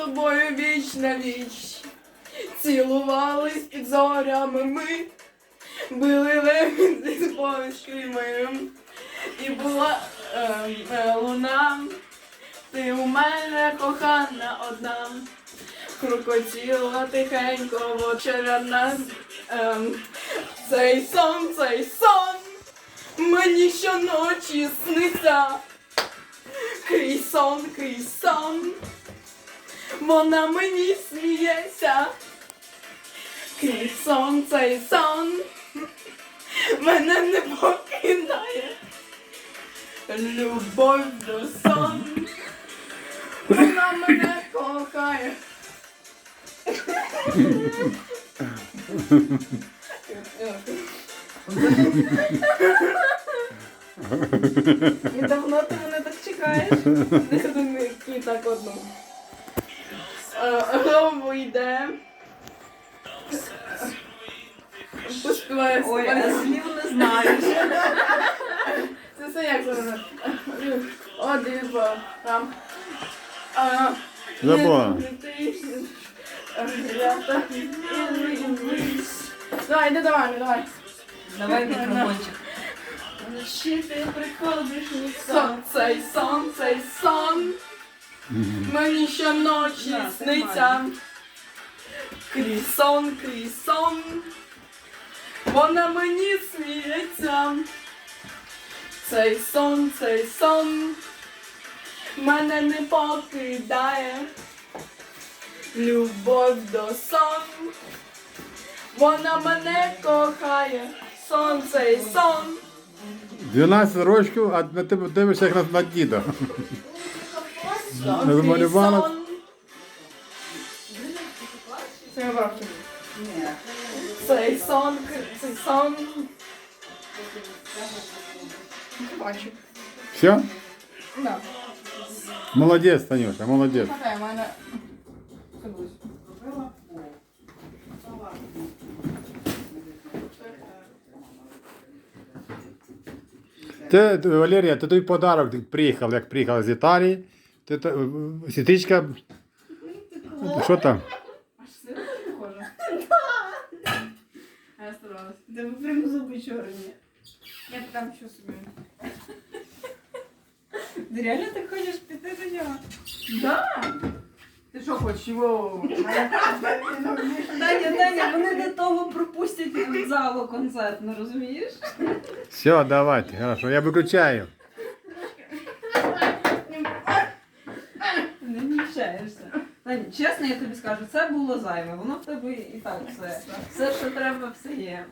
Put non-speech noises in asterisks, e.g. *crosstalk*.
тобою віч на віч. Цілувались під зорями ми, били легінці з моїм. І була ем, е, луна, ти у мене кохана одна, крокотіла тихенько в очерена. Ем, цей сон, цей сон, мені щоночі сниться. Крізь сон, крізь сон, вона мені сміється. Крізь сон, цей сон, мене не покидає. Любов до сон, вона мене кохає. І давно ти мене так чекаєш? Не які так одну. Хто йде? Поспіває Ой, а слів не знаєш. Це все як зараз. Один, два, там. А, Забула. Давай, не давай, не давай. Давай мікрофончик. Ще ти приходиш мій сон, цей сон, цей сон. Мені щоночі Да, сниться. Крізь сон, крізь сон. Вона мені сміється. Цей сон, цей сон. Мене не покидає. Любов до сон. Вона мене кохає. Сон, цей сон. 12 років, а на тебе дивишся як на, на діда. Не замалювала? Це я бачу. Цей сон, цей сон. Бачу. Все? Да. Молодець, Танюша, молодець. Окей, в мене. Забудь. Ти, ти, Валерія, ти той подарок ти приїхав, як приїхала з Італії. Ти, та- сестричка, що там? Аж сильно похоже. *laughs* А я старалась. Тебе прям зуби чорні. Я там що собі. Ти реально так хочеш піти до нього? Да. Ти що хочеш його? Таня, Таня, вони до того пропустять залу концертну, розумієш? Все, давайте, хорошо, я виключаю. Не Та ні, чесно, я тобі скажу, це було зайве. Воно в тебе і так все. Все, що треба, все є.